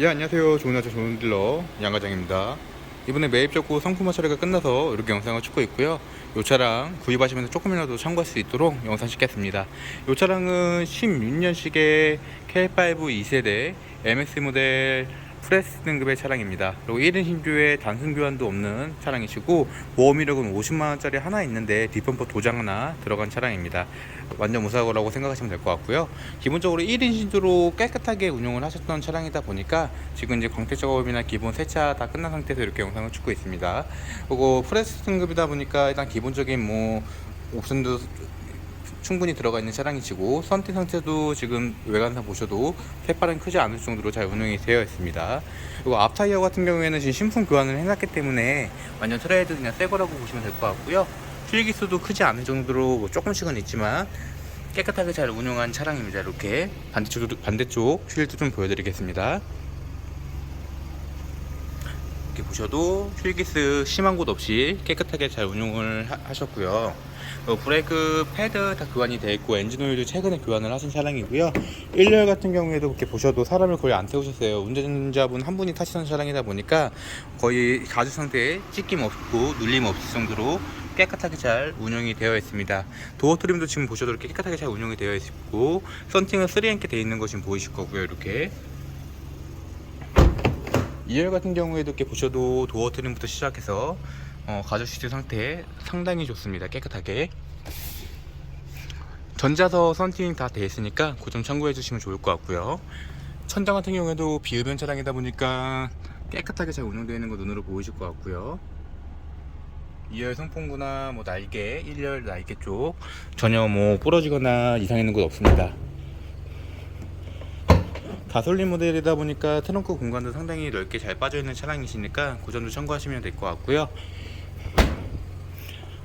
예 안녕하세요. 좋은 아차 좋은 딜러 양과장입니다. 이번에 매입 적고 상품화 처리가 끝나서 이렇게 영상을 찍고 있고요. 이 차량 구입하시면서 조금이라도 참고할 수 있도록 영상 찍겠습니다. 이 차량은 16년식의 K5 2세대 MX 모델 프레스 등급의 차량입니다. 그리고 1인 신규에 단순 교환도 없는 차량이시고 보험 이력은 50만 원짜리 하나 있는데 뒷범퍼 도장 하나 들어간 차량입니다. 완전 무사고라고 생각하시면 될 것 같고요. 기본적으로 1인 신주로 깨끗하게 운용을 하셨던 차량이다 보니까 지금 이제 광택 작업이나 기본 세차 다 끝난 상태에서 이렇게 영상을 찍고 있습니다. 그리고 프레스 등급이다 보니까 일단 기본적인 뭐 옵션도 충분히 들어가 있는 차량이시고 선팅 상태도 지금 외관상 보셔도 색발은 크지 않을 정도로 잘 운영이 되어 있습니다. 그리고 앞 타이어 같은 경우에는 지금 신품 교환을 해놨기 때문에 완전 트레이드 그냥 새 거라고 보시면 될 것 같고요. 휠기수도 크지 않을 정도로 뭐 조금씩은 있지만 깨끗하게 잘 운영한 차량입니다. 이렇게 반대쪽 반대쪽 휠도 좀 보여드리겠습니다. 이렇게 보셔도 휠기스 심한 곳 없이 깨끗하게 잘 운용을 하, 하셨고요. 어, 브레이크 패드 다 교환이 되어 있고 엔진 오일도 최근에 교환을 하신 차량이고요. 1열 같은 경우에도 이렇게 보셔도 사람을 거의 안 태우셨어요. 운전자분 한 분이 타시는 차량이다 보니까 거의 가죽 상태에 찢김 없고 눌림 없을 정도로 깨끗하게 잘 운영이 되어 있습니다. 도어 트림도 지금 보셔도 이렇게 깨끗하게 잘 운영이 되어 있고 썬팅은 3N께 되어 있는 거 지금 보이실 거고요. 이렇게 2열 같은 경우에도 이렇게 보셔도 도어 트림부터 시작해서 어, 가죽 시트 상태 상당히 좋습니다. 깨끗하게. 전자서 썬팅 다 되어 있으니까 그 점 참고해 주시면 좋을 것 같고요. 천장 같은 경우에도 비흡연 차량이다 보니까 깨끗하게 잘 운영되어 있는 거 눈으로 보이실 것 같고요. 2열 송풍구나 뭐 날개, 1열 날개 쪽 전혀 뭐 부러지거나 이상 있는 곳 없습니다. 가솔린 모델이다 보니까 트렁크 공간도 상당히 넓게 잘 빠져 있는 차량이시니까 그 점도 참고하시면 될 것 같고요.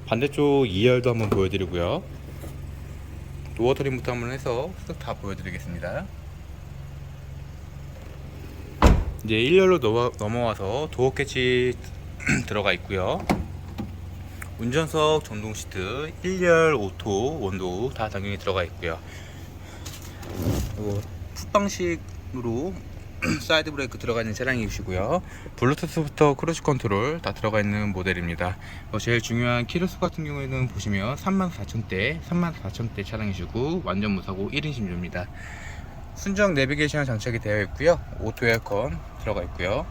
반대쪽 2열도 한번 보여드리고요. 도어 트림부터 한번 해서 쓱 다 보여드리겠습니다. 이제 1열로 넘어, 넘어와서 도어 캐치 들어가 있고요. 운전석 전동 시트 1열 오토 원도 다 당연히 들어가 있고요. 그리고 풋방식 으로 사이드 브레이크 들어가 있는 차량이시고요. 블루투스부터 크루즈 컨트롤 다 들어가 있는 모델입니다. 어, 제일 중요한 키로수 같은 경우에는 보시면 34,000대, 34,000대 차량이시고 완전 무사고 1인 신조입니다. 순정 내비게이션 장착이 되어 있고요. 오토 에어컨 들어가 있고요.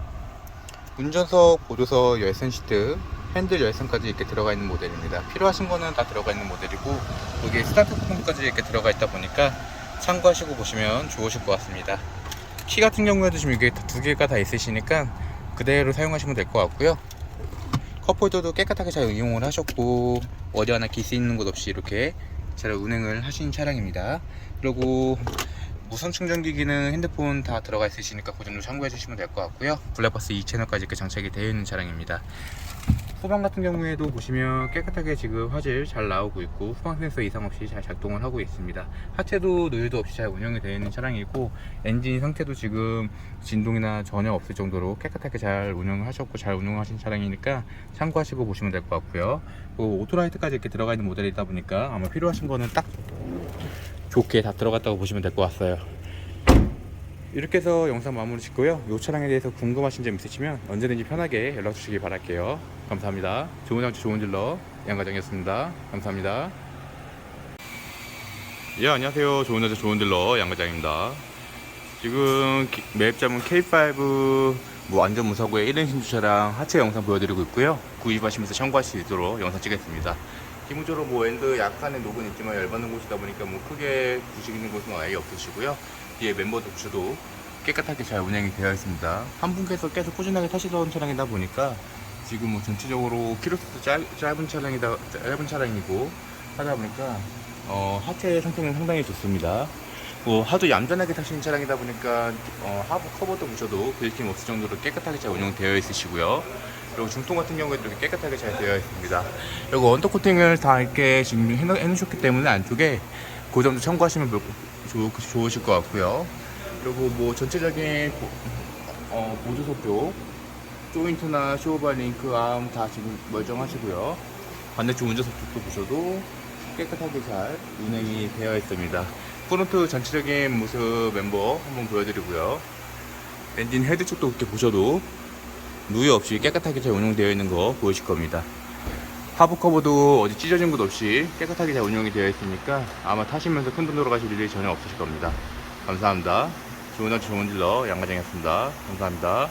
운전석, 보조석, 열선 시트, 핸들 열선까지 이렇게 들어가 있는 모델입니다. 필요하신 거는 다 들어가 있는 모델이고 여기 스타트 폰까지 이렇게 들어가 있다 보니까 참고하시고 보시면 좋으실 것 같습니다. 키 같은 경우에도 지금 이게 두 개가 다 있으시니까 그대로 사용하시면 될 것 같고요. 컵홀더도 깨끗하게 잘 이용을 하셨고 어디 하나 기스 있는 곳 없이 이렇게 잘 운행을 하신 차량입니다. 그리고 무선 충전기기는 핸드폰 다 들어가 있으시니까 그 점도 참고해 주시면 될 것 같고요. 블랙박스 2채널까지 이렇게 장착이 되어 있는 차량입니다. 후방 같은 경우에도 보시면 깨끗하게 지금 화질 잘 나오고 있고 후방 센서 이상 없이 잘 작동을 하고 있습니다. 하체도 노일도 없이 잘 운영이 되어 있는 차량이고 엔진 상태도 지금 진동이나 전혀 없을 정도로 깨끗하게 잘 운영을 하셨고 잘 운영하신 차량이니까 참고하시고 보시면 될 것 같고요. 오토라이트까지 이렇게 들어가 있는 모델이다 보니까 아마 필요하신 거는 딱 좋게 다 들어갔다고 보시면 될 것 같아요. 이렇게 해서 영상 마무리 짓고요. 이 차량에 대해서 궁금하신 점 있으시면 언제든지 편하게 연락 주시기 바랄게요. 감사합니다. 좋은 장치 좋은 딜러 양과장이었습니다. 감사합니다. 예 안녕하세요. 좋은 여자 좋은 딜러 양과장입니다. 지금 기- 매입자분 K5 뭐 완전 무사고의 1인 신주 차량 하체 영상 보여드리고 있고요. 구입하시면서 참고할 수 있도록 영상 찍겠습니다. 기본적으로 뭐 엔드 약간의 녹은 있지만 열받는 곳이다 보니까 뭐 크게 부식 있는 곳은 아예 없으시고요. 뒤에 멤버도 보셔도 깨끗하게 잘 운행이 되어 있습니다. 한 분께서 계속 꾸준하게 타시던 차량이다 보니까 지금 뭐 전체적으로 키로수도 짧, 짧은 차량이다 짧은 차량이고 하다 보니까 어, 하체 상태는 상당히 좋습니다. 뭐 하도 얌전하게 타시는 차량이다 보니까 어, 하부 커버도 보셔도 긁힘 없을 정도로 깨끗하게 잘 운영되어 있으시고요. 그리고 중통 같은 경우에도 이렇게 깨끗하게 잘 되어 있습니다. 그리고 언더 코팅을 다 이렇게 지금 해놓, 해놓으셨기 때문에 안쪽에 그 점도 참고하시면 몇- 좋, 좋으실 것 같고요. 그리고 뭐 전체적인 보, 어, 보조석 쪽 조인트나 쇼바 링크 암 다 지금 멀쩡하시고요. 반대쪽 운전석 쪽도 보셔도 깨끗하게 잘 운행이 되어 있습니다. 프론트 전체적인 모습 멤버 한번 보여드리고요. 엔진 헤드 쪽도 이렇게 보셔도 누유 없이 깨끗하게 잘 운영되어 있는 거 보이실 겁니다. 하부 커버도 어디 찢어진 곳 없이 깨끗하게 잘 운영이 되어 있으니까 아마 타시면서 큰 돈 들어가실 일이 전혀 없으실 겁니다. 감사합니다. 좋은 날 좋은 딜러 양과장이었습니다. 감사합니다.